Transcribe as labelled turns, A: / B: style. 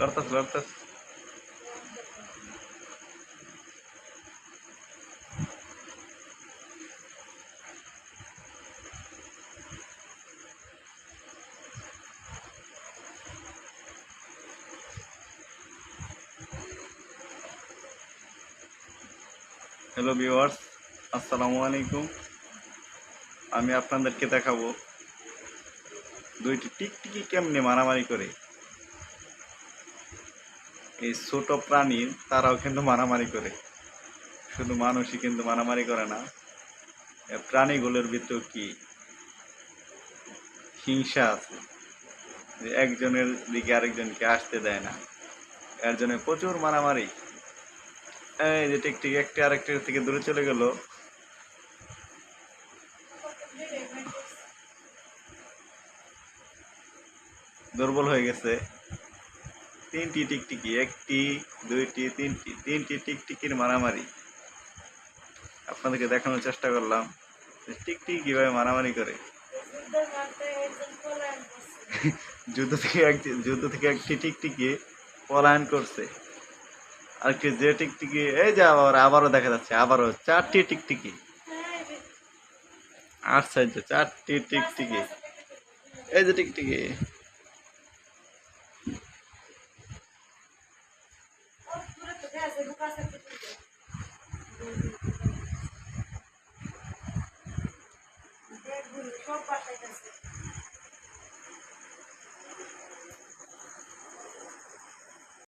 A: লড়তাছে লড়তাছে। Hello viewers আসসালামু আলাইকুম। আমি আপনাদেরকে দেখাবো দুইটি টিকটিকি কেমনে মারামারি করে। এই ছোট প্রাণীর, তারাও কিন্তু মারামারি করে। শুধু মানুষই কিন্তু মারামারি করে না প্রাণীগুলোর ভিতরেও কি হিংসা আছে? যে একজনের দিকে আরেকজনকে আসতে দেয় না। এর জন্য প্রচুর মারামারি। এই যে টিকটিক একটি আরেকটির থেকে দূরে চলে গেল। দুর্বল হয়ে গেছে। তিনটি টিকটিকি, একটি, দুইটি, তিনটি তিনটি টিকটিকির মারামারি। আপনাদেরকে দেখানোর চেষ্টা করলাম টিকটিকি কীভাবে মারামারি করে। যুদ্ধ থেকে একটি, যুদ্ধ থেকে একটি টিকটিকি পলায়ন করছে। আর কি যে টিকটিকি, এই যে আবার, আবারও দেখা যাচ্ছে, আবারও চারটি টিকটিকি। আশ্চর্য চারটি টিকটিকি। এই যে টিকটিকি। সব বাসায় আছে